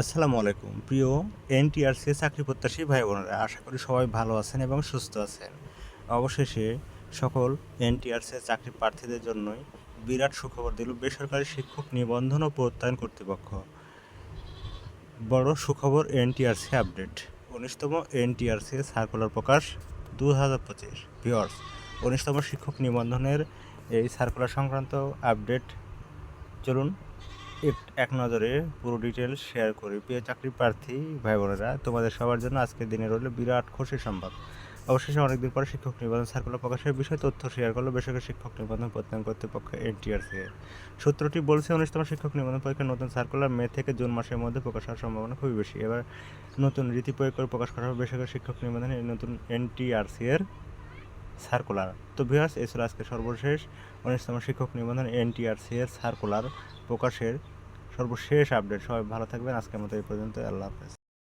আসসালামু আলাইকুম। প্রিয় এনটিআরসি চাকরি প্রত্যাশী ভাই বোনেরা আশা করি সবাই ভালো আছেন এবং সুস্থ আছেন। অবশেষে সকল এনটিআরসি চাকরি প্রার্থীদের জন্যই বিরাট সুখবর দিল বেসরকারি শিক্ষক নিবন্ধন ও প্রত্যয়ন কর্তৃপক্ষ। বড় সুখবর এনটিআরসি আপডেট। উনিশতম এনটিআরসি সার্কুলার প্রকাশ দু হাজার পঁচিশ। ভিওর্স উনিশতম শিক্ষক নিবন্ধনের এই সার্কুলার সংক্রান্ত আপডেট চলুন এক- নজরে পুরো ডিটেলস শেয়ার করি। প্রিয় চাকরি প্রার্থী ভাই বোনেরা তোমাদের সবার জন্য আজকের দিনে রইল বিরাট খুশি সম্ভব অবশেষে অনেকদিন পরে শিক্ষক নিবন্ধন সার্কুলার প্রকাশের বিষয়ে তথ্য শেয়ার করল বেসরকারি শিক্ষক নিবন্ধন প্রত্যয়ন কর্তৃপক্ষ এনটিআরসি সূত্রটি বলছে, উনিশতম শিক্ষক নিবন্ধন পরীক্ষার নতুন সার্কুলার মে থেকে জুন মাসের মধ্যে প্রকাশ হওয়ার সম্ভাবনা খুবই বেশি। এবার নতুন রীতি প্রয়োগ করে প্রকাশ করা হবে বেসরকারি শিক্ষক নিবন্ধনের নতুন এনটিআরসি এর সার্কুলার তো ভিউয়ার্স এ ছিল আজকে সর্বশেষ উনিশতম শিক্ষক নিবন্ধন এনটিআরসি এর সার্কুলার প্রকাশের সর্বশেষ আপডেট সবাই ভালো থাকবেন। আজকের মতো এই পর্যন্ত আল্লাহ হাফেজ।